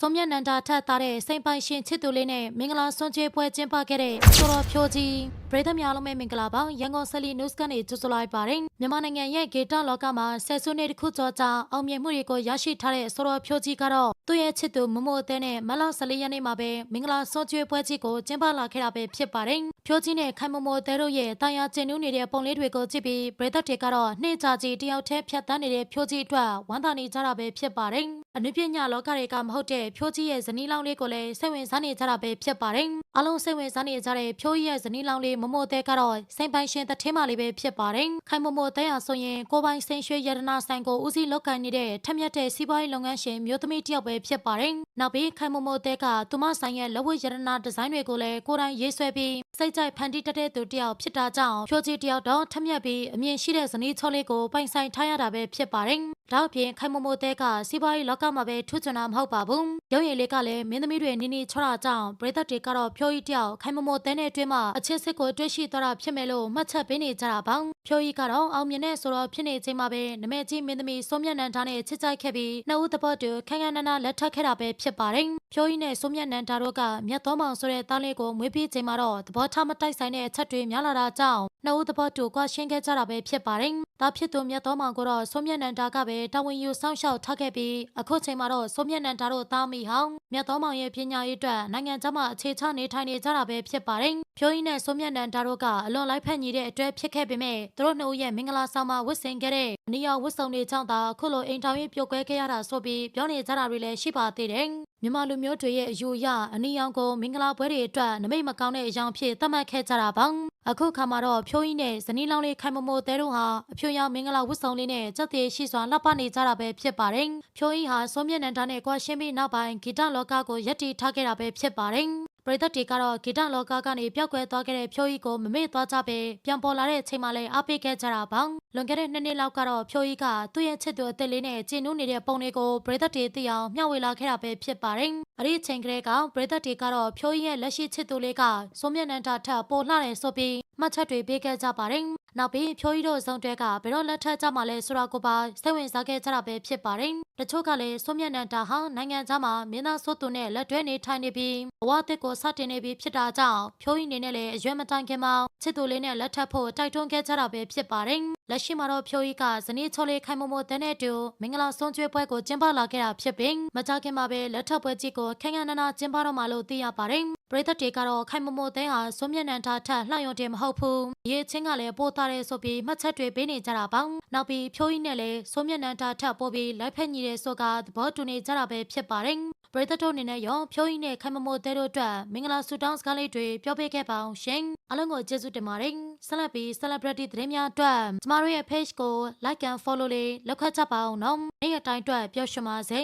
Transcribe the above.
စုံမျက်နန္ဒာထက်သားတဲ့စိန်ပိုင်ရှင်ချစ်သူလေးနဲ့မင်္ဂလာဆွန်ချေပွဲကျင်းပခဲ့တဲ့ဆိုတော်ဖြိုးကြီးပရိသတ်များလုံးပဲမင်္ဂလာပါရန်ကုန်ဆယ်လီနုစ်ကနေကြိုဆိုလိုက်ပါတယ်မြန်မာနိုင်ငံရဲ့ဂေတလောကမှာဆယ်စုနှစ်တစ်ခုကျော်ကြာအောင်မြင်မှုတွေကိုရရှိထားတဲ့ဆိုတော်ဖြိုးကြီးကတော့သူ့ရဲ့ချစ်သူမမိုအသေးနဲ့မလောက်ဆယ်လီရက်နေ့မှာပဲမင်္ဂလာဆွန်ချေပွဲကြီးကိုကျင်းပလာခဲ့တာပဲဖြစ်ပါတယ်ဖြိုးကြီးနဲ့ခိုင်မမိုအသေးတို့ရဲ့တာယာကျင်နူးနေတဲ့ပုံလေးတွေကိုကြည့်ပြီးပရိသတ်တွေကတော့နှိမ့်ချကြီးတယောက်တည်းဖြတ်တန်းနေတဲ့ဖြိုးကြီးအတွက်ဝမ်းသာနေကြတာပဲဖြစ်ပါတယ် အနုပညာလောကတွေကမဟုတ်တဲ့ဖြိုးကြီးရဲ့ဇနီးလောင်းလေးကိုလည်းစိတ်ဝင်စားနေကြတာပဲဖြစ်ပါတယ်အလုံးစိတ်ဝင်စားနေကြတဲ့ဖြိုးကြီးရဲ့ဇနီးလောင်းလေးမမိုအသေးကတော့စိန်ပိုင်ရှင်တထင်းမလေးပဲဖြစ်ပါတယ်ခိုင်မမိုအသေးရဆိုရင်ကိုပိုင်စိန်ရွှေရတနာဆိုင်ကိုဦးစီးလုပ်ကိုင်နေတဲ့ထက်မြက်တဲ့စီးပွားရေးလုပ်ငန်းရှင်မျိုးသမီးတစ်ယောက်ပဲဖြစ်ပါတယ်နောက်ပြီးခိုင်မမိုအသေးကသူမဆိုင်ရဲ့လက်ဝတ်ရတနာဒီဇိုင်းတွေကိုလည်းကိုယ်တိုင်ရေးဆွဲပြီး စိတ်ကြိုက်ဖန်တီးတတ်တဲ့သူတစ်ယောက်ဖြစ်တာကြောင့်ဖြိုးကြီးတစ်ယောက်တော့ထက်မြက်ပြီးအမြင်ရှိတဲ့ဇနီးချောလေးကိုပိုင်ဆိုင်ထားရတာပဲဖြစ်ပါတယ်ဒါအပြင်ခိုင်မမိုတဲကစီးပွားရေးလောကမှာပဲထူးချွန်တာမဟုတ်ပါဘူးရုံရည်လေးကလည်းမင်းသမီးတွေနီးနီးချောတာကြောင့်ပရိသတ်တွေကတော့ဖြိုးကြီးတယောက်ခိုင်မမိုတဲနဲ့အတွင်းမှာအချစ်စစ်ကိုတွေ့ရှိသွားတာဖြစ်မယ်လို့မှတ်ချက်ပေးနေကြတာပါဖြိုးကြီးကတော့အောင်မြင်တဲ့ဆိုတော့ဖြစ်နေချိန်မှာပဲနမဲကြီးမင်းသမီးစိုးမြတ်နန္ဒာနဲ့ချစ်ကြိုက်ခဲ့ပြီးနှစ်ဦးသဘောတူခန်းခန်းနာနာလက်ထပ်ခဲ့တာပဲဖြစ်ပါတယ်ဖြိုးကြီးနဲ့စိုးမြတ်နန္ဒာတို့ကမြတ်တော်မောင်ဆိုတဲ့တားလေးကိုမွေးပြီးချိန်မှာတော့သဘောထားမတိုက်ဆိုင်တဲ့အချက်တွေများလာတာကြောင့်နှစ်ဦးသဘောတူကွာရှင်းခဲ့ကြတာပဲဖြစ်ပါတယ်ဒါဖြစ်သူမြတ်တော်မောင်ကိုတော့စိုးမြတ်နန္ဒာကပဲတာဝန်ယူဆောင်ရှောက်ထားခဲ့ပြီးအခုချိန်မှာတော့စိုးမြတ်နန္ဒာတို့သားမိဟောင်းမြတ်တော်မောင်ရဲ့ပညာရေးအတွက်နိုင်ငံခြားမှာအခြေချနေထိုင်နေကြတာပဲဖြစ်ပါတယ်ဖြိုးကြီးနဲ့စိုးမြတ်နန္ဒာတို့ကအလွန်လိုက်ဖက်ညီတဲ့အတွက်ဖြစ်ခဲ့ပေမဲ့သူတို့နှစ်ဦးရဲ့မင်္ဂလာဆောင်မှာဝတ်ဆင်ခဲ့တဲ့အနီရောင်ဝတ်စုံတွေကြောင့်သာအခုလိုအိမ်ထောင်ရေးပြိုကွဲခဲ့ရတာဆိုပြီးပြောနေကြတာတွေလည်းရှိပါသေးတယ် မြန်မာလူမျိုးတွေရဲ့အယူအရအနီရောင်ကိုမင်္ဂလာပွဲတွေအတွက်နမိတ်မကောင်းတဲ့အကြောင်းဖြစ်သတ်မှတ်ခဲ့ကြတာပါအခုခါမှာတော့ဖြိုးကြီးနဲ့ဇနီးလောင်းလေးခိုင်မမိုတဲတို့ဟာအဖြိုရောင်မင်္ဂလာဝတ်စုံလေးနဲ့စက်သေးရှိစွာလှပနေကြတာပဲဖြစ်ပါတယ်ဖြိုးကြီးဟာစိုးမြတ်နန္ဒာနဲ့ကွာရှင်းပြီးနောက်ပိုင်းဂီတလောကကိုယက်တီထားခဲ့တာပဲဖြစ်ပါတယ် ပရိသတ်တွေကတော့ဂီတလောကကနေပျောက်ကွယ်သွားခဲ့တဲ့ဖြိုးကြီးကိုမမေ့သွားကြပဲပြန်ပေါ်လာတဲ့အချိန်မှလည်းအားပေးခဲ့ကြတာပါလွန်ခဲ့တဲ့နှစ်နှစ်လောက်ကတော့ဖြိုးကြီးကသူ့ရဲ့ချစ်သူအသက်လေးနဲ့ကျင်နူးနေတဲ့ပုံတွေကိုပရိသတ်တွေသိအောင်မျှဝေလာခဲ့တာပဲဖြစ်ပါတယ်အဲ့ဒီအချိန်ကလေးကပရိသတ်တွေကတော့ဖြိုးကြီးရဲ့လက်ရှိချစ်သူလေးကစိုးမြတ်နန္ဒာထက်ပိုလှတယ်ဆိုပြီးမှတ်ချက်တွေပေးခဲ့ကြပါတယ် နောက်ပြီးဖြိုးကြီးတို့ဇုံတွဲကဘယ်တော့လက်ထက်ကြမှာလဲဆိုတာကိုပါစိတ်ဝင်စားခဲ့ကြတာပဲဖြစ်ပါတယ်တချို့ကလည်းစိုးမြတ်နန္ဒာဟာနိုင်ငံခြားမှာမင်းသားဆိုးသူနဲ့လက်တွဲနေထိုင်နေပြီးဘဝအသစ်ကိုစတင်နေပြီးဖြစ်တာကြောင့်ဖြိုးကြီးနေနဲ့လည်းအရွယ်မတိုင်ခင်မှာချစ်သူလေးနဲ့လက်ထပ်ဖို့တိုက်တွန်းခဲ့ကြတာပဲဖြစ်ပါတယ် လက်ရှိမှာတော့ဖြိုးကြီးကဇနီးချိုလေးခိုင်မမိုတဲ့နဲ့အတူမင်္ဂလာဆုံးကျွေးပွဲကိုကျင်းပလာခဲ့တာဖြစ်ပြီးမကြခင်မှာပဲလက်ထပ်ပွဲကြီးကိုခန်းခန်းနာနာကျင်းပတော့မှလို့သိရပါတယ်ပရိသတ်တွေကတော့ခိုင်မမိုတဲ့ဟာစိုးမျက်နှံထားထက်လှောင်ရုံတင်မဟုတ်ဘူးရေးချင်းကလည်းပို့ထားတယ်ဆိုပြီးမှတ်ချက်တွေပေးနေကြတာပါနောက်ပြီးဖြိုးကြီးနဲ့လည်းစိုးမျက်နှံထားထက်ပို့ပြီးလိုက်ဖက်ညီတဲ့ဆိုကသဘောတူနေကြတာပဲဖြစ်ပါတယ်ပရိသတ်တို့အနေနဲ့ရောဖြိုးကြီးနဲ့ခိုင်မမိုတဲ့တို့အတွက်မင်္ဂလာဆုတောင်းစကားလေးတွေပြောပေးခဲ့ပါအောင်ရှင်အားလုံးကိုကျေးဇူးတင်ပါတယ် ဆက်လက်ပြီး celebrity သတင်းများအတွက်ကျမတို့ရဲ့ page ကို like and follow လေးလုပ်ခတ်ကြပါအောင်နော်နေ့ရက်တိုင်းအတွက်ပျော်ရွှင်ပါစေ